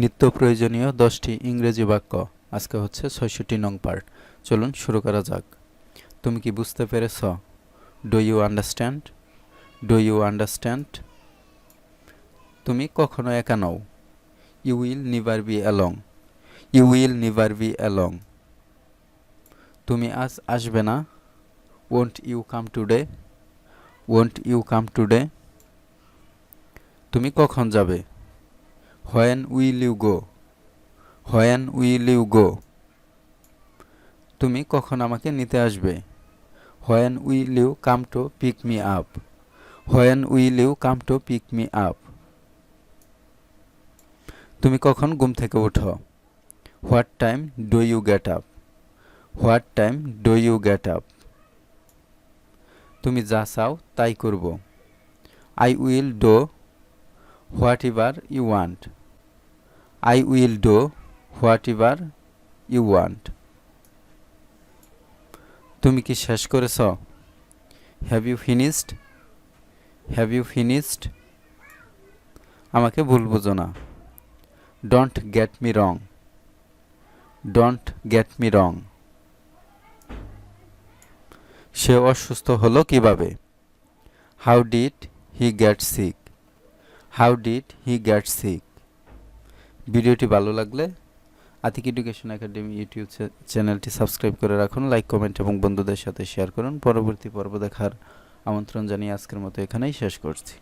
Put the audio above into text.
নিত্য প্রয়োজনীয় দশটি ইংরেজি বাক্য। আজকে হচ্ছে ছয়ষট্টি নং পার্ট। চলুন শুরু করা যাক। তুমি কি বুঝতে পেরেছ? Do you understand do you understand তুমি কখনো একা নও। You will never be along you will never be along তুমি আজ আসবে না। Won't you come today won't you come today তুমি কখন যাবে? When will you go when will you go তুমি কখন আমাকে নিতে আসবে? When will you come to pick me up when will you come to pick me up তুমি কখন ঘুম থেকে ওঠো what time do you get up what time do you get up তুমি যা চাও তাই করব। I will do whatever you want. I will do whatever you want. তুমি কি শেষ করেছ? Have you finished? Have you finished? আমাকে ভুল বুঝো না। Don't get me wrong. Don't get me wrong. সে অসুস্থ হলো কীভাবে? How did he get sick? How did he get sick ভিডিওটি ভালো লাগলে আতিক এডুকেশন একাডেমি ইউটিউব চ্যা- চ্যানেলটি সাবস্ক্রাইব করে রাখুন লাইক কমেন্ট এবং বন্ধুদের সাথে শেয়ার করুন। পরবর্তী পর্ব দেখার আমন্ত্রণ জানিয়ে আজকের মতো এখানেই শেষ করছি।